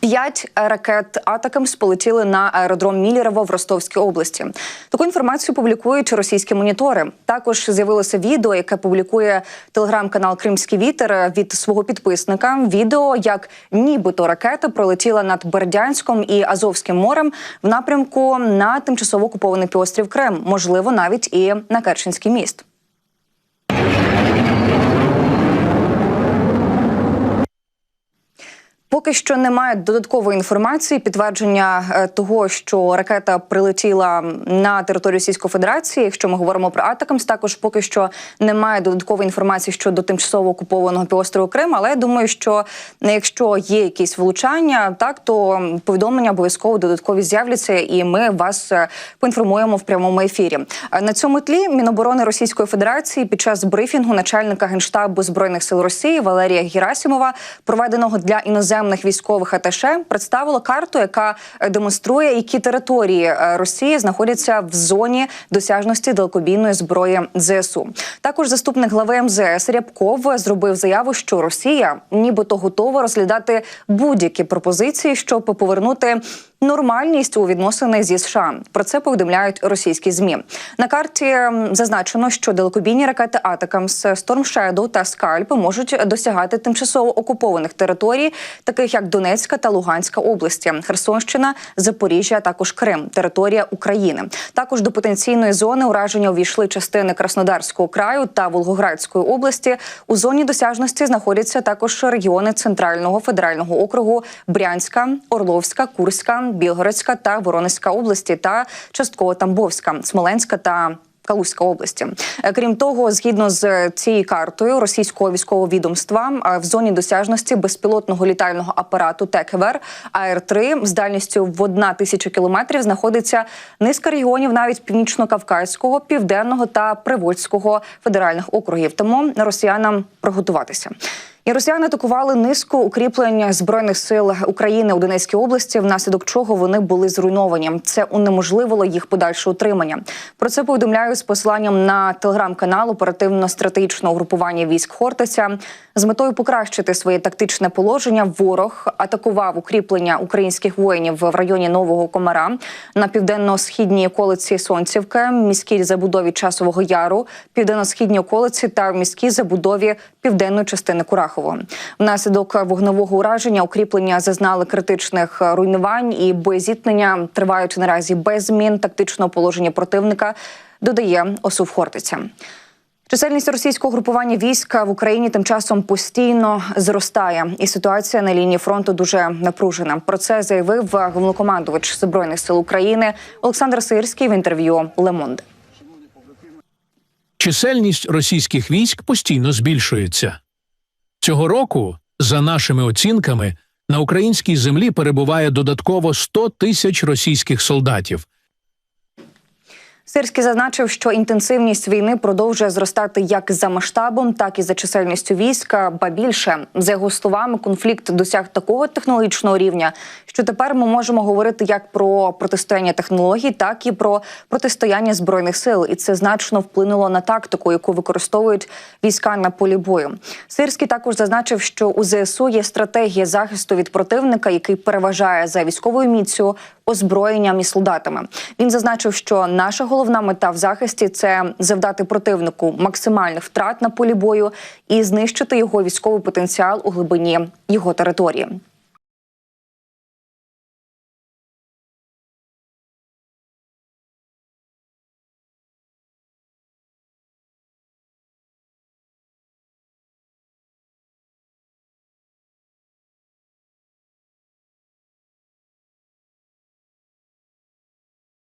П'ять ракет Атакамс полетіли на аеродром Мілєрово в Ростовській області. Таку інформацію публікують російські монітори. Також з'явилося відео, яке публікує телеграм-канал Кримський вітер від свого підписника. Відео як нібито ракета пролетіла над Бердянськом і Азовським морем в напрямку на тимчасово окупований півострів Крим, можливо, навіть і на Керченський міст. Поки що немає додаткової інформації, підтвердження е, того, що ракета прилетіла на територію Російської Федерації. Якщо ми говоримо про Атакамс, також поки що немає додаткової інформації щодо тимчасово окупованого півострову Крим. Але я думаю, що якщо є якісь влучання, так то повідомлення обов'язково додаткові з'являться, і ми вас е, поінформуємо в прямому ефірі. Е, На цьому тлі Міноборони Російської Федерації під час брифінгу начальника генштабу збройних сил Росії Валерія Герасімова, проведеного для іноземних військових аташе, представило карту, яка е, демонструє, які території е, Росії знаходяться в зоні досяжності далекобійної зброї ЗСУ. Також заступник глави МЗС Рябков зробив заяву, що Росія нібито готова розглядати будь-які пропозиції, щоб повернути. Нормальність у відносини зі США про це повідомляють російські змі. На карті зазначено, що далекобійні ракети Атакамс, Storm Shadow та Скальп можуть досягати тимчасово окупованих територій, таких як Донецька та Луганська області, Херсонщина, Запоріжжя, також Крим, територія України. Також до потенційної зони ураження увійшли частини Краснодарського краю та Волгоградської області. У зоні досяжності знаходяться також регіони Центрального федерального округу Брянська, Орловська, Курська. Білгородська та Воронезька області та частково Тамбовська, Смоленська та Калузька області. Е, Крім того, згідно з цією картою російського військового відомства е, в зоні досяжності безпілотного літального апарату ТЕКВР АР-3 з дальністю в 1 тисяча кілометрів знаходиться низка регіонів, навіть північно-кавказького, південного та привольського федеральних округів. Тому росіянам приготуватися. І росіяни атакували низку укріплень збройних сил України у Донецькій області, внаслідок чого вони були зруйновані. Це унеможливило їх подальше утримання. Про це повідомляю з посиланням на телеграм-канал оперативно-стратегічного групування військ Хортиця. З метою покращити своє тактичне положення. Ворог атакував укріплення українських воїнів в районі Нового Комара на південно-східній околиці Сонцівки, міській забудові Часового Яру, південно-східній околиці та в міській забудові південної частини Курахово. Внаслідок вогневого ураження укріплення зазнали критичних руйнувань і боєзіткнення тривають наразі без змін тактичного положення противника. Додає Осув Хортиця. Чисельність російського групування війська в Україні тим часом постійно зростає, і ситуація на лінії фронту дуже напружена. Про це заявив головнокомандувач збройних сил України Олександр Сирський в інтерв'ю Лемонде. Чисельність російських військ постійно збільшується. Цього року, за нашими оцінками, на українській землі перебуває додатково 100 тисяч російських солдатів. Сирський зазначив, що інтенсивність війни продовжує зростати як за масштабом, так і за чисельністю війська. Ба більше за його словами, конфлікт досяг такого технологічного рівня, що тепер ми можемо говорити як про протистояння технологій, так і про протистояння збройних сил, і це значно вплинуло на тактику, яку використовують війська на полі бою. Сирський також зазначив, що у ЗСУ є стратегія захисту від противника, який переважає за військовою міцю озброєнням і солдатами. Він зазначив, що наша головна мета в захисті це завдати противнику максимальних втрат на полі бою і знищити його військовий потенціал у глибині його території.